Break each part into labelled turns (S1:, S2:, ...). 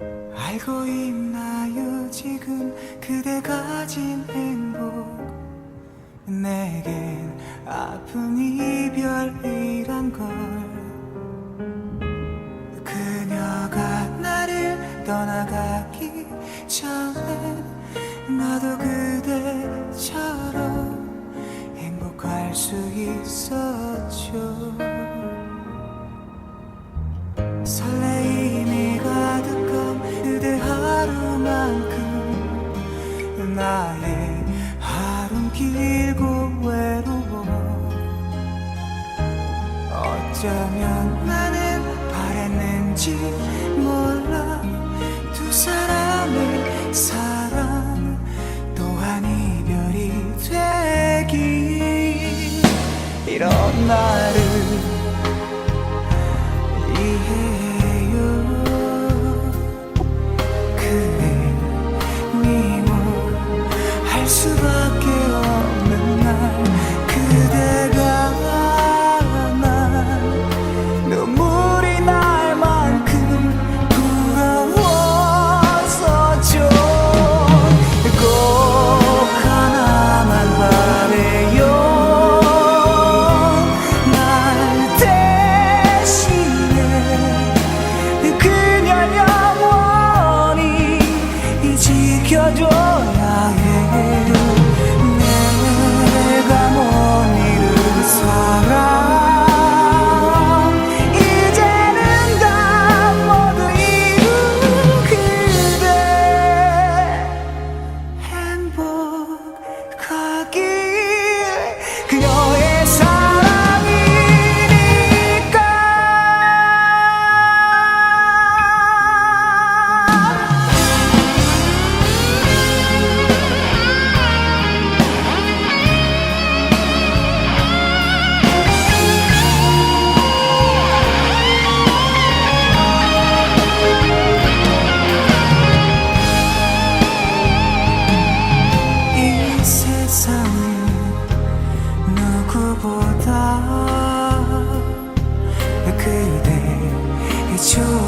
S1: 알고 있나요? 지금 그대 가진 행복. 내겐 아픈 이별이란 걸. 그녀가 나를 떠나가기 전에 나도 그대처럼 행복할 수 있었 나의 하루는 길고 외로워. 어쩌면 나는 바랬는지 몰라. 두 사람의 사랑 또한 이별이 되기. 이런 날을 survive. কিছু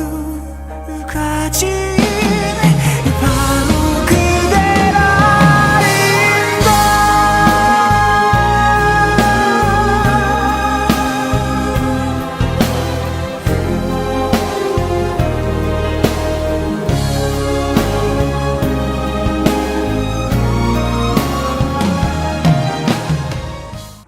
S1: 두 가지